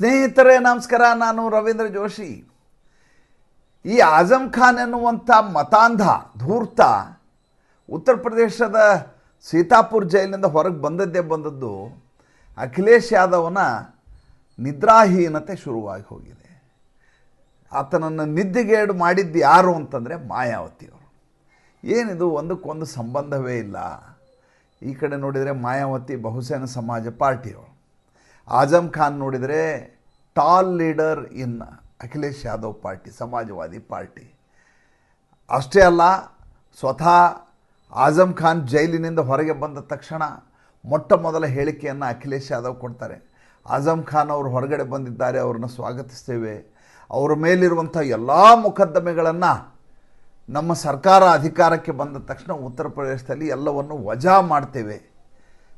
ಸ್ನೇಹಿತರೇ, ನಮಸ್ಕಾರ. ನಾನು ರವೀಂದ್ರ ಜೋಶಿ. ಈ ಆಜಮ್ ಖಾನ್ ಎನ್ನುವಂಥ ಮತಾಂಧ, ಧೂರ್ತ ಉತ್ತರ ಪ್ರದೇಶದ ಸೀತಾಪುರ್ ಜೈಲಿನಿಂದ ಹೊರಗೆ ಬಂದದ್ದೇ ಬಂದದ್ದು ಅಖಿಲೇಶ್ ಯಾದವನ ನಿದ್ರಾಹೀನತೆ ಶುರುವಾಗಿ ಹೋಗಿದೆ. ಆತನನ್ನು ನಿದ್ದೆಗೇಡು ಮಾಡಿದ್ದು ಯಾರು ಅಂತಂದರೆ ಮಾಯಾವತಿಯವರು. ಏನಿದು? ಒಂದಕ್ಕೊಂದು ಸಂಬಂಧವೇ ಇಲ್ಲ. ಈ ಕಡೆ ನೋಡಿದರೆ ಮಾಯಾವತಿ, ಬಹುಸೇನ ಸಮಾಜ ಪಾರ್ಟಿಯವರು. ಆಜಮ್ ಖಾನ್ ನೋಡಿದರೆ tall leader in Akhilesh Yadav party Samajwadi party ಅಷ್ಟೇ ಅಲ್ಲ, ಸ್ವತಃ ಆಜಮ್ ಖಾನ್ ಜೈಲಿನಿಂದ ಹೊರಗೆ ಬಂದ ತಕ್ಷಣ ಮೊಟ್ಟ ಮೊದಲ ಹೇಳಿಕೆಯನ್ನು ಅಖಿಲೇಶ್ ಯಾದವ್ ಕೊಡ್ತಾರೆ. ಆಜಮ್ ಖಾನ್ ಅವರು ಹೊರಗಡೆ ಬಂದಿದ್ದಾರೆ, ಅವ್ರನ್ನ ಸ್ವಾಗತಿಸ್ತೇವೆ. ಅವರ ಮೇಲಿರುವಂಥ ಎಲ್ಲ ಮೊಕದ್ದಮೆಗಳನ್ನು ನಮ್ಮ ಸರ್ಕಾರ ಅಧಿಕಾರಕ್ಕೆ ಬಂದ ತಕ್ಷಣ ಉತ್ತರ ಪ್ರದೇಶದಲ್ಲಿ ಎಲ್ಲವನ್ನು ವಜಾ ಮಾಡ್ತೇವೆ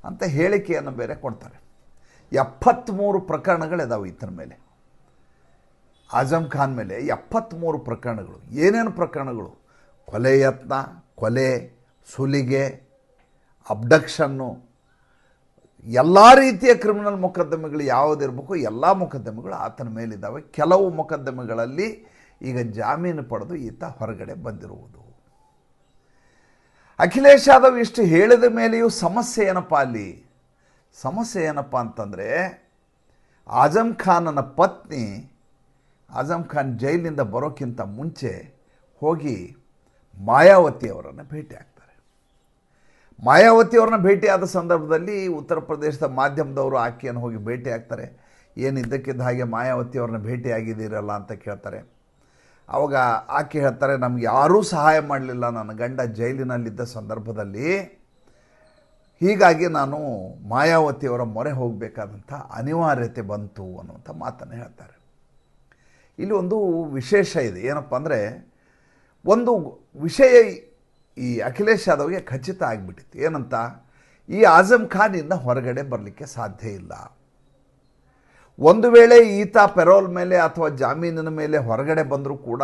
ಅಂತ ಹೇಳಿಕೆಯನ್ನು ಬೇರೆ ಕೊಡ್ತಾರೆ. ಎಪ್ಪತ್ತ್ಮೂರು ಪ್ರಕರಣಗಳಿದಾವೆ ಈತನ ಮೇಲೆ. ಆಜಮ್ ಖಾನ್ ಮೇಲೆ ಎಪ್ಪತ್ತ್ಮೂರು ಪ್ರಕರಣಗಳು. ಏನೇನು ಪ್ರಕರಣಗಳು? ಕೊಲೆ ಯತ್ನ, ಕೊಲೆ, ಸುಲಿಗೆ, ಅಬ್ಡಕ್ಷನ್ನು. ಎಲ್ಲ ರೀತಿಯ ಕ್ರಿಮಿನಲ್ ಮೊಕದ್ದಮೆಗಳು ಯಾವುದಿರಬೇಕು ಎಲ್ಲ ಮೊಕದ್ದಮೆಗಳು ಆತನ ಮೇಲಿದ್ದಾವೆ ಕೆಲವು ಮೊಕದ್ದಮೆಗಳಲ್ಲಿ ಈಗ ಜಾಮೀನು ಪಡೆದು ಈತ ಹೊರಗಡೆ ಬಂದಿರುವುದು. ಅಖಿಲೇಶ್ ಯಾದವ್ ಇಷ್ಟು ಹೇಳಿದ ಮೇಲೆಯೂ ಸಮಸ್ಯೆ ಏನಪ್ಪ ಅಲ್ಲಿ? ಸಮಸ್ಯೆ ಏನಪ್ಪ ಅಂತಂದರೆ ಆಜಮ್ ಖಾನನ ಪತ್ನಿ ಆಜಮ್ ಖಾನ್ ಜೈಲಿನಿಂದ ಬರೋಕ್ಕಿಂತ ಮುಂಚೆ ಹೋಗಿ ಮಾಯಾವತಿಯವರನ್ನು ಭೇಟಿ ಆಗ್ತಾರೆ. ಮಾಯಾವತಿ ಅವ್ರನ್ನ ಭೇಟಿಯಾದ ಸಂದರ್ಭದಲ್ಲಿ ಉತ್ತರ ಪ್ರದೇಶದ ಮಾಧ್ಯಮದವರು ಆಕೆಯನ್ನು ಹೋಗಿ ಭೇಟಿ ಆಗ್ತಾರೆ. ಏನು ಇದ್ದಕ್ಕಿದ್ದ ಹಾಗೆ ಮಾಯಾವತಿಯವ್ರನ್ನ ಭೇಟಿಯಾಗಿದ್ದೀರಲ್ಲ ಅಂತ ಕೇಳ್ತಾರೆ. ಆವಾಗ ಆಕೆ ಹೇಳ್ತಾರೆ, ನಮ್ಗೆ ಯಾರೂ ಸಹಾಯ ಮಾಡಲಿಲ್ಲ. ನನ್ನ ಗಂಡ ಜೈಲಿನಲ್ಲಿದ್ದ ಸಂದರ್ಭದಲ್ಲಿ ಹೀಗಾಗಿ ನಾನು ಮಾಯಾವತಿಯವರ ಮೊರೆ ಹೋಗಬೇಕಾದಂಥ ಅನಿವಾರ್ಯತೆ ಬಂತು ಅನ್ನುವಂಥ ಮಾತನ್ನು ಹೇಳ್ತಾರೆ. ಇಲ್ಲಿ ಒಂದು ವಿಶೇಷ ಇದೆ. ಏನಪ್ಪ ಅಂದರೆ, ಒಂದು ವಿಷಯ ಈ ಅಖಿಲೇಶ್ ಯಾದವ್ಗೆ ಖಚಿತ ಆಗಿಬಿಟ್ಟಿತ್ತು. ಏನಂತ? ಈ ಆಜಮ್ ಖಾನ್ ಇನ್ನು ಹೊರಗಡೆ ಬರಲಿಕ್ಕೆ ಸಾಧ್ಯ ಇಲ್ಲ. ಒಂದು ವೇಳೆ ಈತ ಪೆರೋಲ್ ಮೇಲೆ ಅಥವಾ ಜಾಮೀನಿನ ಮೇಲೆ ಹೊರಗಡೆ ಬಂದರೂ ಕೂಡ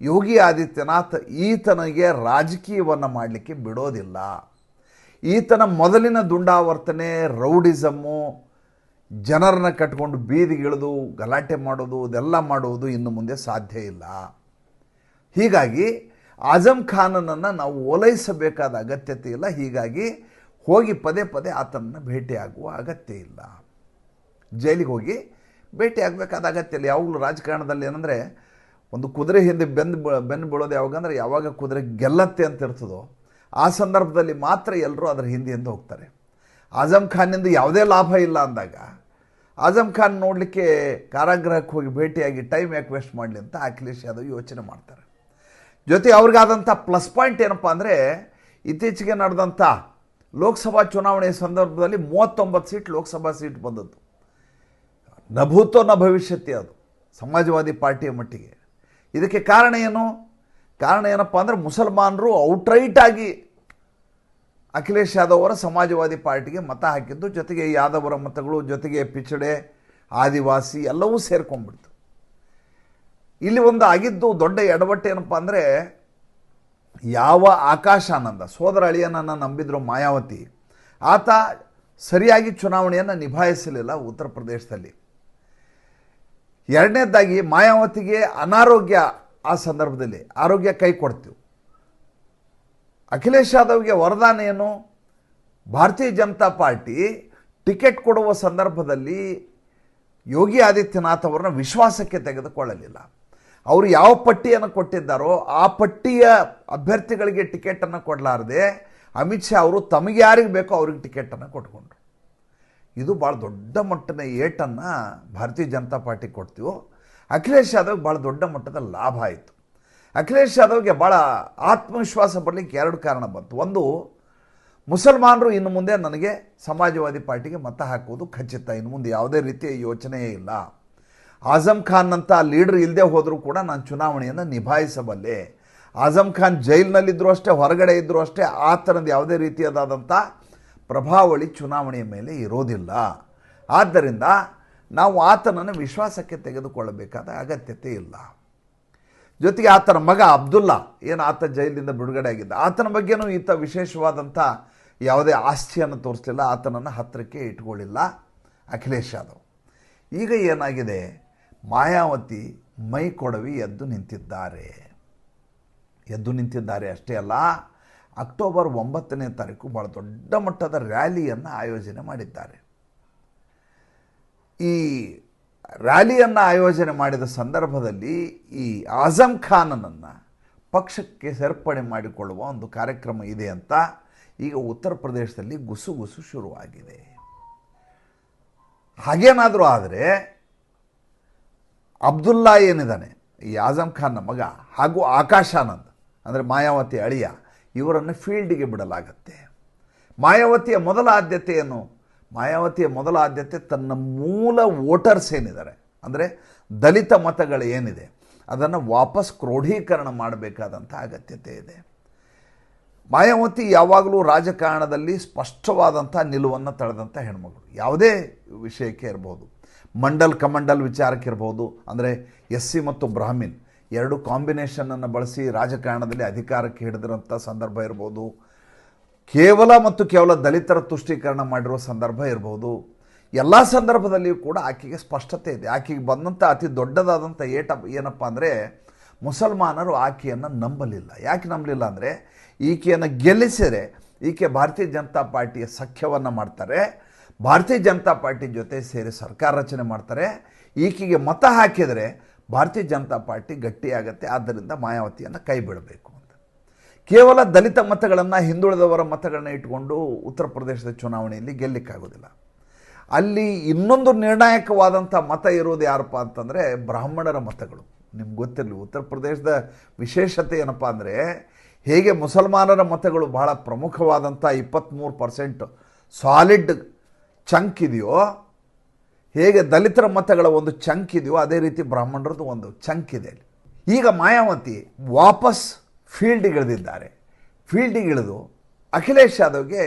ಯೋಗಿ ಆದಿತ್ಯನಾಥ್ ಈತನಿಗೆ ರಾಜಕೀಯವನ್ನು ಮಾಡಲಿಕ್ಕೆ ಬಿಡೋದಿಲ್ಲ. ಈತನ ಮೊದಲಿನ ದುಂಡಾವರ್ತನೆ, ರೌಡಿಸಮ್ಮು, ಜನರನ್ನ ಕಟ್ಕೊಂಡು ಬೀದಿಗಿಳಿದು ಗಲಾಟೆ ಮಾಡೋದು, ಇದೆಲ್ಲ ಮಾಡುವುದು ಇನ್ನು ಮುಂದೆ ಸಾಧ್ಯ ಇಲ್ಲ. ಹೀಗಾಗಿ ಆಜಮ್ ಖಾನನನ್ನು ನಾವು ಓಲೈಸಬೇಕಾದ ಅಗತ್ಯತೆ ಇಲ್ಲ. ಹೀಗಾಗಿ ಹೋಗಿ ಪದೇ ಪದೇ ಆತನನ್ನು ಭೇಟಿಯಾಗುವ ಅಗತ್ಯ ಇಲ್ಲ. ಜೈಲಿಗೆ ಹೋಗಿ ಭೇಟಿಯಾಗಬೇಕಾದ ಅಗತ್ಯ ಇಲ್ಲ. ಯಾವಾಗಲೂ ರಾಜಕಾರಣದಲ್ಲಿ ಏನಂದರೆ, ಒಂದು ಕುದುರೆ ಹಿಂದೆ ಬೆಂದು ಬೆನ್ನು ಬೀಳೋದು ಯಾವಾಗಂದ್ರೆ, ಯಾವಾಗ ಕುದುರೆ ಗೆಲ್ಲತ್ತೆ ಅಂತ ಇರ್ತದೋ ಆ ಸಂದರ್ಭದಲ್ಲಿ ಮಾತ್ರ ಎಲ್ಲರೂ ಅದರ ಹಿಂದೆಯಿಂದ ಹೋಗ್ತಾರೆ. ಆಜಮ್ ಖಾನ್ನಿಂದ ಯಾವುದೇ ಲಾಭ ಇಲ್ಲ ಅಂದಾಗ ಆಜಮ್ ಖಾನ್ ನೋಡಲಿಕ್ಕೆ ಕಾರಾಗೃಹಕ್ಕೆ ಹೋಗಿ ಭೇಟಿಯಾಗಿ ಟೈಮ್ ಯಾಕೆ ವೇಸ್ಟ್ ಮಾಡಲಿ ಅಂತ ಅಖಿಲೇಶ್ ಯಾದವ್ ಯೋಚನೆ ಮಾಡ್ತಾರೆ. ಜೊತೆ ಅವ್ರಿಗಾದಂಥ ಪ್ಲಸ್ ಪಾಯಿಂಟ್ ಏನಪ್ಪ ಅಂದರೆ, ಇತ್ತೀಚೆಗೆ ನಡೆದಂಥ ಲೋಕಸಭಾ ಚುನಾವಣೆಯ ಸಂದರ್ಭದಲ್ಲಿ ಮೂವತ್ತೊಂಬತ್ತು ಸೀಟ್ ಲೋಕಸಭಾ ಸೀಟ್ ಬಂದದ್ದು. ನಭೂತೋ ಭೂತೋ ನ ಭವಿಷ್ಯತಿ ಅದು, ಸಮಾಜವಾದಿ ಪಾರ್ಟಿಯ ಮಟ್ಟಿಗೆ. ಇದಕ್ಕೆ ಕಾರಣ ಏನು? ಕಾರಣ ಏನಪ್ಪ ಅಂದರೆ ಮುಸಲ್ಮಾನರು ಔಟ್ರೈಟ್ ಆಗಿ ಅಖಿಲೇಶ್ ಯಾದವ್ ಅವರ ಸಮಾಜವಾದಿ ಪಾರ್ಟಿಗೆ ಮತ ಹಾಕಿದ್ದು. ಜೊತೆಗೆ ಯಾದವರ ಮತಗಳು, ಜೊತೆಗೆ ಪಿಚಡೆ, ಆದಿವಾಸಿ ಎಲ್ಲವೂ ಸೇರ್ಕೊಂಡ್ಬಿಡ್ತು. ಇಲ್ಲಿ ಒಂದು ಆಗಿದ್ದು ದೊಡ್ಡ ಎಡವಟ್ಟು ಏನಪ್ಪ ಅಂದರೆ ಯಾವ ಆಕಾಶಾನಂದ, ಸೋದರ ಅಳಿಯನನ್ನು ನಂಬಿದ್ರು ಮಾಯಾವತಿ, ಆತ ಸರಿಯಾಗಿ ಚುನಾವಣೆಯನ್ನು ನಿಭಾಯಿಸಲಿಲ್ಲ ಉತ್ತರ ಪ್ರದೇಶದಲ್ಲಿ. ಎರಡನೇದಾಗಿ ಮಾಯಾವತಿಗೆ ಅನಾರೋಗ್ಯ ಆ ಸಂದರ್ಭದಲ್ಲಿ ಆರೋಗ್ಯ ಕೈ ಕೊಡ್ತೀವಿ. ಅಖಿಲೇಶ್ ಯಾದವ್ಗೆ ವರದಾನ ಏನು ಭಾರತೀಯ ಜನತಾ ಪಾರ್ಟಿ ಟಿಕೆಟ್ ಕೊಡುವ ಸಂದರ್ಭದಲ್ಲಿ ಯೋಗಿ ಆದಿತ್ಯನಾಥ್ ಅವರನ್ನ ವಿಶ್ವಾಸಕ್ಕೆ ತೆಗೆದುಕೊಳ್ಳಲಿಲ್ಲ. ಅವರು ಯಾವ ಪಟ್ಟಿಯನ್ನು ಕೊಟ್ಟಿದ್ದಾರೋ ಆ ಪಟ್ಟಿಯ ಅಭ್ಯರ್ಥಿಗಳಿಗೆ ಟಿಕೆಟನ್ನು ಕೊಡಲಾರದೆ ಅಮಿತ್ ಶಾ ಅವರು ತಮಗೆ ಯಾರಿಗೆ ಬೇಕೋ ಅವ್ರಿಗೆ ಟಿಕೆಟನ್ನು ಕೊಟ್ಕೊಂಡ್ರು ಇದು ಭಾಳ ದೊಡ್ಡ ಮಟ್ಟದ ಏಟನ್ನು ಭಾರತೀಯ ಜನತಾ ಪಾರ್ಟಿ ಕೊಡ್ತೀವೋ ಅಖಿಲೇಶ್ ಯಾದವ್ಗೆ ಭಾಳ ದೊಡ್ಡ ಮಟ್ಟದ ಲಾಭ ಆಯಿತು. ಅಖಿಲೇಶ್ ಯಾದವ್ಗೆ ಭಾಳ ಆತ್ಮವಿಶ್ವಾಸ ಬರಲಿಕ್ಕೆ ಎರಡು ಕಾರಣ ಬಂತು. ಒಂದು, ಮುಸಲ್ಮಾನರು ಇನ್ನು ಮುಂದೆ ನನಗೆ ಸಮಾಜವಾದಿ ಪಾರ್ಟಿಗೆ ಮತ ಹಾಕುವುದು ಖಚಿತ. ಇನ್ನು ಮುಂದೆ ಯಾವುದೇ ರೀತಿಯ ಯೋಚನೆಯೇ ಇಲ್ಲ. ಆಜಮ್ ಖಾನ್ ಅಂತ ಲೀಡರ್ ಇಲ್ಲದೆ ಹೋದರೂ ಕೂಡ ನಾನು ಚುನಾವಣೆಯನ್ನು ನಿಭಾಯಿಸಬಲ್ಲೆ. ಆಜಮ್ ಖಾನ್ ಜೈಲಿನಲ್ಲಿದ್ದರೂ ಅಷ್ಟೇ, ಹೊರಗಡೆ ಇದ್ದರೂ ಅಷ್ಟೇ, ಆ ಥರದ ಯಾವುದೇ ರೀತಿಯಾದಂಥ ಪ್ರಭಾವಳಿ ಚುನಾವಣೆಯ ಮೇಲೆ ಇರೋದಿಲ್ಲ. ಆದ್ದರಿಂದ ನಾವು ಆತನನ್ನು ವಿಶ್ವಾಸಕ್ಕೆ ತೆಗೆದುಕೊಳ್ಳಬೇಕಾದ ಅಗತ್ಯತೆ ಇಲ್ಲ. ಜೊತೆಗೆ ಆತನ ಮಗ ಅಬ್ದುಲ್ಲಾ ಏನು ಆತ ಜೈಲಿನಿಂದ ಬಿಡುಗಡೆ ಆಗಿದ್ದ? ಆತನ ಬಗ್ಗೆನೂ ಈತ ವಿಶೇಷವಾದಂಥ ಯಾವುದೇ ಆಸ್ತಿಯನ್ನು ತೋರಿಸಲಿಲ್ಲ, ಆತನನ್ನು ಹತ್ತಿರಕ್ಕೆ ಇಟ್ಕೊಳ್ಳಿಲ್ಲ. ಅಖಿಲೇಶ್ ಯಾದವ್, ಈಗ ಏನಾಗಿದೆ? ಮಾಯಾವತಿ ಮೈ ಕೊಡವಿ ಎದ್ದು ನಿಂತಿದ್ದಾರೆ. ಎದ್ದು ನಿಂತಿದ್ದಾರೆ ಅಷ್ಟೇ ಅಲ್ಲ, ಅಕ್ಟೋಬರ್ ಒಂಬತ್ತನೇ ತಾರೀಕು ಭಾಳ ದೊಡ್ಡ ಮಟ್ಟದ ರ್ಯಾಲಿಯನ್ನು ಆಯೋಜನೆ ಮಾಡಿದ್ದಾರೆ. ಈ ರ್ಯಾಲಿಯನ್ನು ಆಯೋಜನೆ ಮಾಡಿದ ಸಂದರ್ಭದಲ್ಲಿ ಈ ಆಜಮ್ ಖಾನನನ್ನು ಪಕ್ಷಕ್ಕೆ ಸೇರ್ಪಡೆ ಮಾಡಿಕೊಳ್ಳುವ ಒಂದು ಕಾರ್ಯಕ್ರಮ ಇದೆ ಅಂತ ಈಗ ಉತ್ತರ ಪ್ರದೇಶದಲ್ಲಿ ಗುಸುಗುಸು ಶುರುವಾಗಿದೆ. ಹಾಗೇನಾದರೂ ಆದರೆ ಅಬ್ದುಲ್ಲಾ ಏನಿದ್ದಾನೆ, ಈ ಆಜಮ್ ಖಾನ್ನ ಮಗ ಹಾಗೂ ಆಕಾಶಾನಂದ್, ಅಂದರೆ ಮಾಯಾವತಿ ಅಳಿಯ, ಇವರನ್ನು ಫೀಲ್ಡಿಗೆ ಬಿಡಲಾಗತ್ತೆ. ಮಾಯಾವತಿಯ ಮೊದಲ ಆದ್ಯತೆಯನ್ನು ಮಾಯಾವತಿಯ ಮೊದಲ ಆದ್ಯತೆ ತನ್ನ ಮೂಲ ವೋಟರ್ಸ್ ಏನಿದ್ದಾರೆ? ಅಂದರೆ ದಲಿತ ಮತಗಳು ಏನಿದೆ? ಅದನ್ನು ವಾಪಸ್ ಕ್ರೋಢೀಕರಣ ಮಾಡಬೇಕಾದಂಥ ಅಗತ್ಯತೆ ಇದೆ. ಮಾಯಾವತಿ ಯಾವಾಗಲೂ ರಾಜಕಾರಣದಲ್ಲಿ ಸ್ಪಷ್ಟವಾದಂಥ ನಿಲುವನ್ನು ತಳೆದಂಥ ಹೆಣ್ಮಗಳು. ಯಾವುದೇ ವಿಷಯಕ್ಕೆ ಇರ್ಬೋದು. ಮಂಡಲ್ ಕಮಂಡಲ್ ವಿಚಾರಕ್ಕೆ ಇರ್ಬೋದು. ಅಂದರೆ ಎಸ್ ಸಿ ಮತ್ತು ಬ್ರಾಹ್ಮಿನ್ ಎರಡು ಕಾಂಬಿನೇಷನನ್ನು ಬಳಸಿ ರಾಜಕಾರಣದಲ್ಲಿ ಅಧಿಕಾರಕ್ಕೆ ಹಿಡಿದಿರುವಂಥ ಸಂದರ್ಭ ಇರ್ಬೋದು. ಕೇವಲ ಮತ್ತು ಕೇವಲ ದಲಿತರ ತುಷ್ಟೀಕರಣ ಮಾಡಿರುವ ಸಂದರ್ಭ ಇರಬಹುದು ಎಲ್ಲ ಸಂದರ್ಭದಲ್ಲಿಯೂ ಕೂಡ ಆಕೆಗೆ ಸ್ಪಷ್ಟತೆ ಇದೆ. ಆಕೆಗೆ ಬಂದಂಥ ಅತಿ ದೊಡ್ಡದಾದಂಥ ಏಟ ಏನಪ್ಪ ಅಂದರೆ, ಮುಸಲ್ಮಾನರು ಆಕೆಯನ್ನು ನಂಬಲಿಲ್ಲ. ಯಾಕೆ ನಂಬಲಿಲ್ಲ ಅಂದರೆ, ಈಕೆಯನ್ನು ಗೆಲ್ಲಿಸಿದರೆ ಈಕೆ ಭಾರತೀಯ ಜನತಾ ಪಾರ್ಟಿಯ ಸಖ್ಯವನ್ನು ಮಾಡ್ತಾರೆ. ಭಾರತೀಯ ಜನತಾ ಪಾರ್ಟಿ ಜೊತೆ ಸೇರಿ ಸರ್ಕಾರ ರಚನೆ ಮಾಡ್ತಾರೆ. ಈಕೆಗೆ ಮತ ಹಾಕಿದರೆ ಭಾರತೀಯ ಜನತಾ ಪಾರ್ಟಿ ಗಟ್ಟಿಯಾಗತ್ತೆ. ಆದ್ದರಿಂದ ಮಾಯಾವತಿಯನ್ನು ಕೈ ಬಿಡಬೇಕು. ಕೇವಲ ದಲಿತ ಮತಗಳನ್ನು, ಹಿಂದುಳಿದವರ ಮತಗಳನ್ನ ಇಟ್ಕೊಂಡು ಉತ್ತರ ಪ್ರದೇಶದ ಚುನಾವಣೆಯಲ್ಲಿ ಗೆಲ್ಲಿಕ್ಕಾಗೋದಿಲ್ಲ. ಅಲ್ಲಿ ಇನ್ನೊಂದು ನಿರ್ಣಾಯಕವಾದಂಥ ಮತ ಇರೋದು ಯಾರಪ್ಪ ಅಂತಂದರೆ ಬ್ರಾಹ್ಮಣರ ಮತಗಳು. ನಿಮ್ಗೆ ಗೊತ್ತಿರಲಿ, ಉತ್ತರ ಪ್ರದೇಶದ ವಿಶೇಷತೆ ಏನಪ್ಪ ಅಂದರೆ ಹೇಗೆ ಮುಸಲ್ಮಾನರ ಮತಗಳು ಬಹಳ ಪ್ರಮುಖವಾದಂಥ ಇಪ್ಪತ್ತ್ಮೂರು ಪರ್ಸೆಂಟ್ ಸಾಲಿಡ್ ಚಂಕ್ ಇದೆಯೋ, ಹೇಗೆ ದಲಿತರ ಮತಗಳ ಒಂದು ಚಂಕ್ ಇದೆಯೋ, ಅದೇ ರೀತಿ ಬ್ರಾಹ್ಮಣರದ್ದು ಒಂದು ಚಂಕ್ ಇದೆ ಈಗ ಮಾಯಾವತಿ ವಾಪಸ್ ಫೀಲ್ಡಿಗೆ ಇಳಿದಿದ್ದಾರೆ ಫೀಲ್ಡಿಗೆ ಇಳಿದು ಅಖಿಲೇಶ್ ಯಾದವ್ಗೆ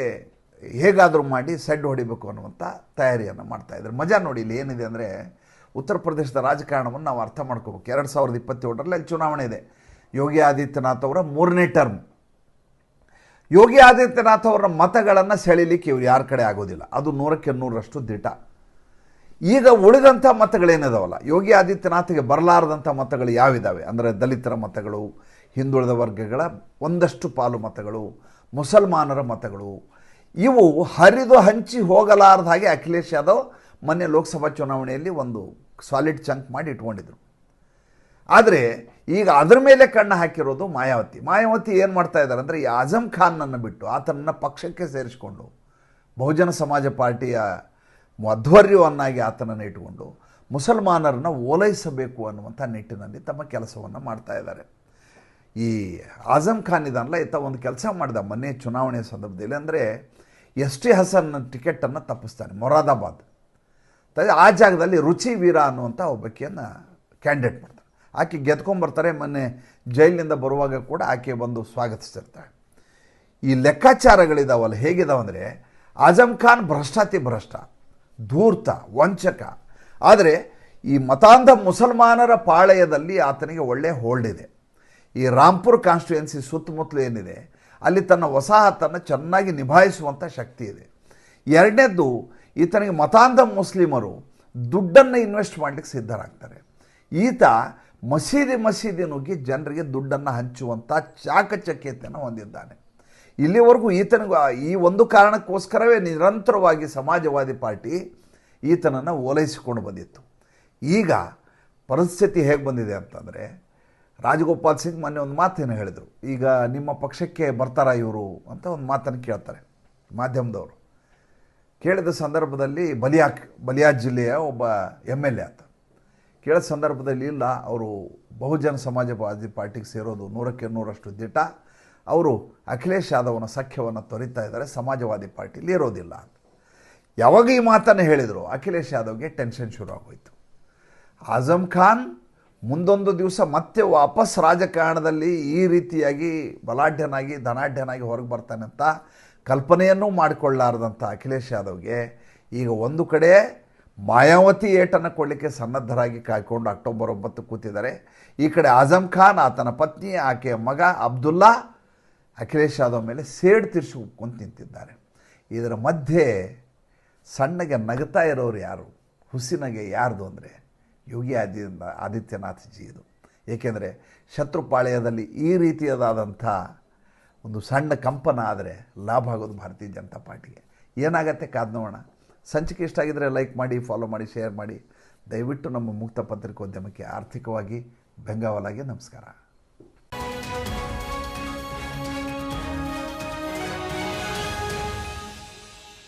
ಹೇಗಾದರೂ ಮಾಡಿ ಸೆಡ್ ಹೊಡಿಬೇಕು ಅನ್ನುವಂಥ ತಯಾರಿಯನ್ನು ಮಾಡ್ತಾ ಇದ್ದಾರೆ. ಮಜಾ ನೋಡಿ ಇಲ್ಲಿ ಏನಿದೆ ಅಂದರೆ ಉತ್ತರ ಪ್ರದೇಶದ ರಾಜಕಾರಣವನ್ನು ನಾವು ಅರ್ಥ ಮಾಡ್ಕೋಬೇಕು. ಎರಡು ಸಾವಿರದ ಇಪ್ಪತ್ತೇಳರಲ್ಲಿ ಅಲ್ಲಿ ಚುನಾವಣೆ ಇದೆ. ಯೋಗಿ ಆದಿತ್ಯನಾಥ್ ಅವರ ಮೂರನೇ ಟರ್ಮ್. ಯೋಗಿ ಆದಿತ್ಯನಾಥ್ ಅವರ ಮತಗಳನ್ನು ಸೆಳೀಲಿಕ್ಕೆ ಇವ್ರು ಯಾರ ಕಡೆ ಆಗೋದಿಲ್ಲ. ಅದು ನೂರಕ್ಕೆ ನೂರರಷ್ಟು ದಿಟ. ಈಗ ಉಳಿದಂಥ ಮತಗಳೇನಿದಾವಲ್ಲ? ಯೋಗಿ ಆದಿತ್ಯನಾಥ್ಗೆ ಬರಲಾರದಂಥ ಮತಗಳು ಯಾವಿದ್ದಾವೆ ಅಂದರೆ ದಲಿತರ ಮತಗಳು ಹಿಂದುಳಿದ ವರ್ಗಗಳ ಒಂದಷ್ಟು ಪಾಲು ಮತಗಳು, ಮುಸಲ್ಮಾನರ ಮತಗಳು. ಇವು ಹರಿದು ಹಂಚಿ ಹೋಗಲಾರದ ಹಾಗೆ ಅಖಿಲೇಶ್ ಯಾದವ್ ಮೊನ್ನೆ ಲೋಕಸಭಾ ಚುನಾವಣೆಯಲ್ಲಿ ಒಂದು ಸಾಲಿಡ್ ಚಂಕ್ ಮಾಡಿ ಇಟ್ಕೊಂಡಿದ್ರು. ಆದರೆ ಈಗ ಅದರ ಮೇಲೆ ಕಣ್ಣು ಹಾಕಿರೋದು ಮಾಯಾವತಿ. ಮಾಯಾವತಿ ಏನು ಮಾಡ್ತಾ ಇದ್ದಾರೆ ಅಂದರೆ ಈ ಆಜಮ್ ಖಾನ್ನನ್ನು ಬಿಟ್ಟು ಆತನನ್ನು ಪಕ್ಷಕ್ಕೆ ಸೇರಿಸಿಕೊಂಡು, ಬಹುಜನ ಸಮಾಜ ಪಾರ್ಟಿಯ ಅಧ್ವರ್ಯವನ್ನಾಗಿ ಆತನನ್ನು ಇಟ್ಟುಕೊಂಡು ಮುಸಲ್ಮಾನರನ್ನು ಓಲೈಸಬೇಕು ಅನ್ನುವಂಥ ನಿಟ್ಟಿನಲ್ಲಿ ತಮ್ಮ ಕೆಲಸವನ್ನು ಮಾಡ್ತಾ ಇದ್ದಾರೆ. ಈ ಆಜಮ್ ಖಾನ್ ಇದನ್ನಲ್ಲ ಈತ ಒಂದು ಕೆಲಸ ಮಾಡಿದ ಮೊನ್ನೆ ಚುನಾವಣೆ ಸಂದರ್ಭದಲ್ಲಿ ಅಂದರೆ ಎಸ್ ಟಿ ಹಸನ್ ಟಿಕೆಟನ್ನು ತಪ್ಪಿಸ್ತಾನೆ, ಮೊರಾದಾಬಾದ್. ಆ ಜಾಗದಲ್ಲಿ ರುಚಿ ವೀರ ಅನ್ನುವಂಥ ಒಬ್ಬಕಿಯನ್ನು ಕ್ಯಾಂಡಿಡೇಟ್ ಮಾಡ್ತಾರೆ ಆಕೆ ಗೆದ್ಕೊಂಬರ್ತಾರೆ, ಮೊನ್ನೆ ಜೈಲಿನಿಂದ ಬರುವಾಗ ಕೂಡ ಆಕೆ ಬಂದು ಸ್ವಾಗತಿಸ್ತಿರ್ತಾಳೆ. ಈ ಲೆಕ್ಕಾಚಾರಗಳಿದಾವಲ್ಲ, ಹೇಗಿದಾವೆ ಅಂದರೆ ಆಜಮ್ ಖಾನ್ ಭ್ರಷ್ಟಾತಿ ಭ್ರಷ್ಟ, ಧೂರ್ತ, ವಂಚಕ. ಆದರೆ ಈ ಮತಾಂಧ ಮುಸಲ್ಮಾನರ ಪಾಳಯದಲ್ಲಿ ಆತನಿಗೆ ಒಳ್ಳೆಯ ಹೋಲ್ಡ್ ಇದೆ. ಈ ರಾಂಪುರ್ ಕಾನ್ಸ್ಟಿಟ್ಯುಯೆನ್ಸಿ ಸುತ್ತಮುತ್ತಲು ಏನಿದೆ, ಅಲ್ಲಿ ತನ್ನ ವಸಾಹತನ್ನು ಚೆನ್ನಾಗಿ ನಿಭಾಯಿಸುವಂಥ ಶಕ್ತಿ ಇದೆ. ಎರಡನೇದ್ದು, ಈತನಿಗೆ ಮತಾಂಧ ಮುಸ್ಲಿಮರು ದುಡ್ಡನ್ನು ಇನ್ವೆಸ್ಟ್ ಮಾಡಲಿಕ್ಕೆ ಸಿದ್ಧರಾಗ್ತಾರೆ. ಈತ ಮಸೀದಿ ಮಸೀದಿ ನುಗ್ಗಿ ಜನರಿಗೆ ದುಡ್ಡನ್ನು ಹಂಚುವಂಥ ಚಾಕಚಕ್ಯತೆಯನ್ನು ಹೊಂದಿದ್ದಾನೆ. ಇಲ್ಲಿವರೆಗೂ ಈತನಿಗೂ, ಈ ಒಂದು ಕಾರಣಕ್ಕೋಸ್ಕರವೇ ನಿರಂತರವಾಗಿ ಸಮಾಜವಾದಿ ಪಾರ್ಟಿ ಈತನನ್ನು ಓಲೈಸಿಕೊಂಡು ಬಂದಿತ್ತು. ಈಗ ಪರಿಸ್ಥಿತಿ ಹೇಗೆ ಬಂದಿದೆ ಅಂತಂದರೆ ರಾಜಗೋಪಾಲ್ ಸಿಂಗ್ ಮೊನ್ನೆ ಒಂದು ಮಾತೇನು ಹೇಳಿದರು. ಈಗ ನಿಮ್ಮ ಪಕ್ಷಕ್ಕೆ ಬರ್ತಾರಾ ಇವರು ಅಂತ ಒಂದು ಮಾತನ್ನು ಕೇಳ್ತಾರೆ ಮಾಧ್ಯಮದವರು. ಕೇಳಿದ ಸಂದರ್ಭದಲ್ಲಿ ಬಲಿಯಾ ಬಲಿಯಾ ಜಿಲ್ಲೆಯ ಒಬ್ಬ ಎಂ ಎಲ್ ಎ ಆತ. ಕೇಳಿದ ಸಂದರ್ಭದಲ್ಲಿ ಇಲ್ಲ, ಅವರು ಬಹುಜನ ಸಮಾಜವಾದಿ ಪಾರ್ಟಿಗೆ ಸೇರೋದು ನೂರಕ್ಕೆ ನೂರಷ್ಟು ದಿಟ ಅವರು ಅಖಿಲೇಶ್ ಯಾದವನ ಸಖ್ಯವನ್ನು ತೊರಿತಾ ಇದ್ದಾರೆ, ಸಮಾಜವಾದಿ ಪಾರ್ಟಿಲಿ ಇರೋದಿಲ್ಲ ಅಂತ. ಯಾವಾಗ ಈ ಮಾತನ್ನು ಹೇಳಿದರು, ಅಖಿಲೇಶ್ ಯಾದವ್ಗೆ ಟೆನ್ಷನ್ ಶುರು ಆಗೋಯ್ತು ಆಜಮ್ ಖಾನ್ ಮುಂದೊಂದು ದಿವಸ ಮತ್ತೆ ವಾಪಸ್ ರಾಜಕಾರಣದಲ್ಲಿ ಈ ರೀತಿಯಾಗಿ ಬಲಾಢ್ಯನಾಗಿ, ಧನಾಢ್ಯನಾಗಿ ಹೊರಗೆ ಬರ್ತಾನೆ ಅಂತ ಕಲ್ಪನೆಯನ್ನು ಮಾಡಿಕೊಳ್ಳಾರ್ದಂಥ ಅಖಿಲೇಶ್ ಯಾದವ್ಗೆ. ಈಗ ಒಂದು ಕಡೆ ಮಾಯಾವತಿ ಏಟನ್ನು ಕೊಡಲಿಕ್ಕೆ ಸನ್ನದ್ಧರಾಗಿ ಕಾಯ್ಕೊಂಡು ಅಕ್ಟೋಬರ್ ಒಂಬತ್ತು ಕೂತಿದ್ದಾರೆ. ಈ ಕಡೆ ಆಜಮ್ ಖಾನ್, ಆತನ ಪತ್ನಿ, ಆಕೆಯ ಮಗ ಅಬ್ದುಲ್ಲಾ ಅಖಿಲೇಶ್ ಯಾದವ್ ಮೇಲೆ ಸೇಡು ತೀರಿಸ್ಕೊಂಡು ನಿಂತಿದ್ದಾರೆ. ಇದರ ಮಧ್ಯೆ ಸಣ್ಣಗೆ ನಗ್ತಾ ಇರೋರು ಯಾರು? ಹುಸಿನಗೆ ಯಾರ್ದು ಅಂದರೆ ಯೋಗಿ ಆದಿ ಆದಿತ್ಯನಾಥ್ ಜಿ ಇದು ಏಕೆಂದರೆ ಶತ್ರುಪಾಳ್ಯದಲ್ಲಿ ಈ ರೀತಿಯದಾದಂಥ ಒಂದು ಸಣ್ಣ ಕಂಪನ ಆದರೆ ಲಾಭ ಆಗೋದು ಭಾರತೀಯ ಜನತಾ ಪಾರ್ಟಿಗೆ. ಏನಾಗತ್ತೆ ಕಾದ್ ನೋಡೋಣ. ಸಂಚಿಕೆ ಇಷ್ಟ ಆಗಿದ್ದರೆ ಲೈಕ್ ಮಾಡಿ ಫಾಲೋ ಮಾಡಿ ಶೇರ್ ಮಾಡಿ. ದಯವಿಟ್ಟು ನಮ್ಮ ಮುಕ್ತ ಪತ್ರಿಕೋದ್ಯಮಕ್ಕೆ ಆರ್ಥಿಕವಾಗಿ ಬೆಂಗಾವಲಾಗಿ ನಮಸ್ಕಾರ.